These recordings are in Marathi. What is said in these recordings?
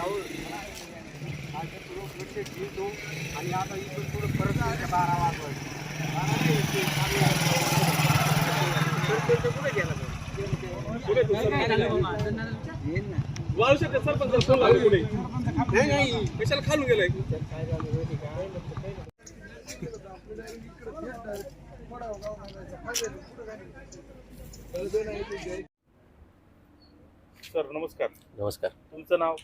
राहुल आणि आता इथून पुढे परत यायचं बारा वाजवत कुठे नाही नाही खालून सर नमस्कार. नमस्कार. तुमचं नाव?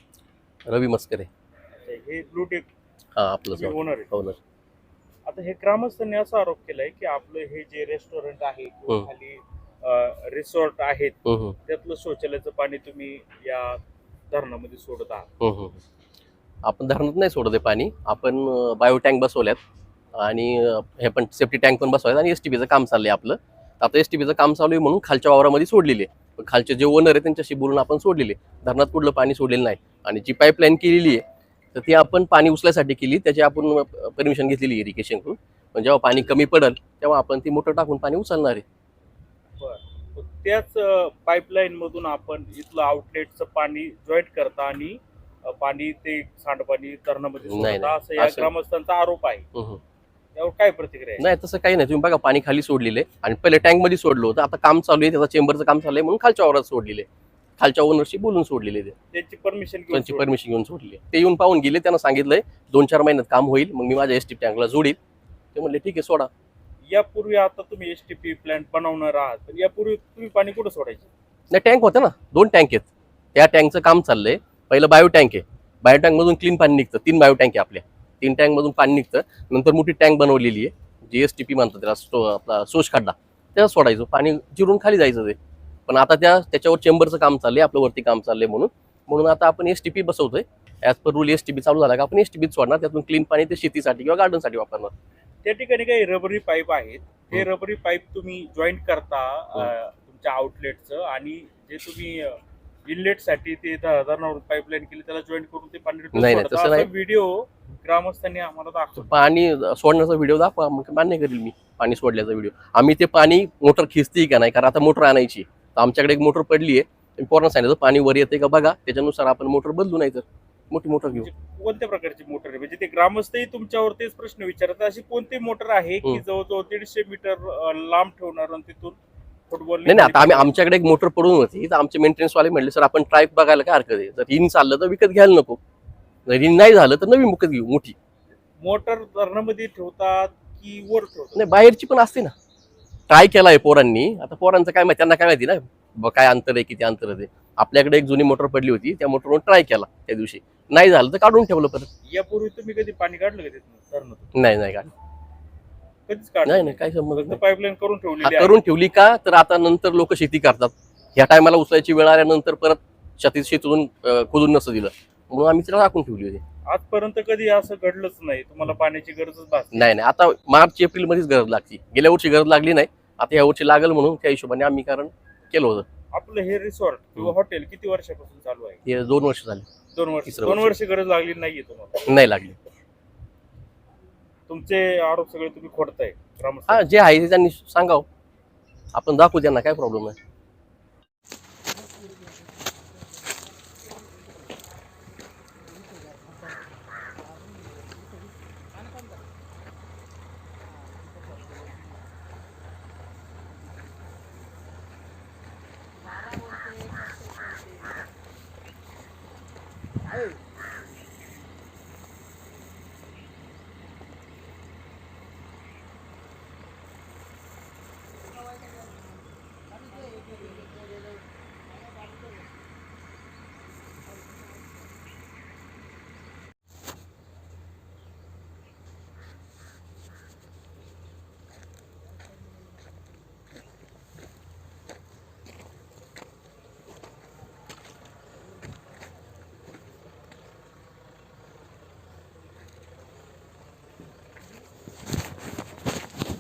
रवी मस्करे हे ब्लूटेक हा आपलं ओनर आहे. ओनर आता हे ग्रामस्थांनी असा आरोप केलाय की आपलं हे जे रेस्टॉरंट आहे किंवा हं. खाली रिसॉर्ट आहेत हम्म, हम्म, त्यातलं शौचालयाचं पाणी तुम्ही या धरणामध्ये सोडत आहात. हम्म, हम्म. आपण धरणात नाही सोडत आहे पाणी. आपण बायो टँक बसवल्यात आणि अं, हे पण सेफ्टी टँक पण बसवल्यात आणि एस टी काम चाललंय आपलं. आता एस टी काम चालू आहे म्हणून खालच्या वावरामध्ये सोडलेले पण खालचे जे ओनर आहे त्यांच्याशी बोलून आपण सोडलेले. धरणात कुठलं पाणी सोडलेलं नाही. आणि जी पाईपलाईन केलेली आहे तर ती आपण पाणी उचलायसाठी केली. त्याची आपण परमिशन घेतलेली इरिगेशनकडून पण जेव्हा पाणी कमी पडेल तेव्हा आपण ती मोटर टाकून पाणी उचलणार आहे. त्याच पाईपलाईन मधून आपण इथलं आउटलेटचं पाणी जॉईंट करता आणि पाणी ते सांडपाणी धरणामध्ये. असं या ग्रामस्थांचा आरोप आहे. त्यावर काय प्रतिक्रिया नाही तसं काही नाही. तुम्ही बघा पाणी खाली सोडलेले आणि पहिले टँकमध्ये सोडलं होतं. आता काम चालू आहे. त्याचं चेंबरचं काम चालू आहे म्हणून खालच्या वावरात सोडलेले खालच्या ओनरशी बोलून सोडलेले ते. त्यांची परमिशन त्यांची परमिशन घेऊन सोडली ते येऊन पाहून गेले. त्यांना सांगितलंय दोन चार महिन्यात काम होईल. मग मी माझ्या एस टी टँकला जोडील. ते म्हणले ठीक आहे सोडा. यापूर्वी आता तुम्ही एस टी पी प्लांट बनवणार आहात. पण यापूर्वी तुम्ही पाणी कुठं सोडायचे? नाही टँक होतं ना. दोन टँक आहेत. त्या टँकचं काम चाललंय. पहिलं बायो टँक आहे. बायो टँक मधून क्लीन पाणी निघतं. तीन बायो टँक आहे आपल्या. तीन टँक मधून पाणी निघतं. नंतर मोठी टँक बनवलेली आहे. जी एस टी पी म्हणतात त्याला स्टो आपला सोच खड्डा. त्याला सोडायचं. पाणी जिरून खाली जायचं ते. पण आता त्या त्याच्यावर चेंबरचं काम चाललंय आपलं वरती काम चाललंय म्हणून. म्हणून आता आपण S T P बसवतोय. As per rule S T P चालू झाला का आपण एस टी पीच सोडणार. त्यातून क्लीन पाणी ते शेतीसाठी किंवा गार्डनसाठी वापरणार. त्या ठिकाणी काही रबरी पाईप आहेत. ते. रबरी पाईप तुम्ही जॉईंट करता हो. तुमच्या आउटलेटचं आणि जे तुम्ही इनलेटसाठी ते ध- धरणावरून पाईपलाईन केली त्याला जॉईंट करून ते पाणी नाही, नाही, तसं नाही. व्हिडिओ ग्रामस्थांनी आम्हाला दाखवला. पाणी सोडण्याचा व्हिडिओ दाखवा मग मान्य करेल मी पाणी सोडल्याचा व्हिडिओ आम्ही ते पाणी मोटर खिचते का नाही? कारण आता मोटर आणायची तर आमच्याकडे एक मोटर पडली आहे. पोरांना सांगितलं पाणी वर येते का बघा त्याच्यानुसार आपण मोटर बदलू नाही तर मोठी मोटर घेऊ. म्हणजे कोणत्या प्रकारची मोटर आहे? म्हणजे ते ग्रामस्थही तुमच्यावर तेच प्रश्न विचारतात. अशी कोणती मोटर आहे की. जवळजवळ दीडशे मीटर अ, लांब ठेवणार आणि तिथून नाही नाही आता आम्ही आमच्याकडे एक मोटर पडून होती. तर आमचे मेंटेनन्स वाले म्हणले सर आपण ट्राय बघायला काय हरकत आहे? जर हिन चाललं तर विकत घ्यायला नको. जर हिन नाही झालं तर नवी विकत घेऊ मोठी. मोटर धरणामध्ये ठेवतात की वर ठेवतात? नाही बाहेरची पण असते ना. ट्राय केलाय पोरांनी. आता पोरांचं काय माहिती त्यांना काय माहिती ना? काय अंतर आहे किती अंतर आहे आपल्याकडे एक जुनी मोटर पडली होती त्या मोटरवरून ट्राय केला त्या दिवशी. नाही झालं तर काढून ठेवलं परत. यापूर्वी तुम्ही कधी पाणी काढलं का नाही नाही काढ कधीच काढलं नाही नाही काय संबंध नाही. पाईपलाईन करून हा, आहे. करून ठेवली का? तर आता नंतर लोक शेती करतात. ह्या टायमाला उचलायची वेळ आल्यानंतर परत शेती शेतीतून अं, खोदून नसतं दिलं. म्हणून आम्ही तिला राखून ठेवली होती. आजपर्यंत कधी असं घडलंच नाही. तुम्हाला पाण्याची गरजच भासली नाही. नाही आता मार्च एप्रिल मध्येच गरज लागते. गेल्या वर्षी गरज लागली नाही. आता या वर्षी लागल म्हणून त्या हिशोबाने आम्ही कारण केलं होतं. आपलं हे रिसॉर्ट किंवा हॉटेल किती वर्षापासून चालू आहे? हे दोन वर्ष झाले. दोन वर्ष. तिसरं दोन वर्ष. वर्ष गरज लागली नाहीये तुम्हाला? नाही लागली. तुमचे आरोप सगळे तुम्ही खोडताय. ग्रामस्थ हा जे आहे ते त्यांनी सांगावं. आपण दाखवू त्यांना काय प्रॉब्लेम आहे.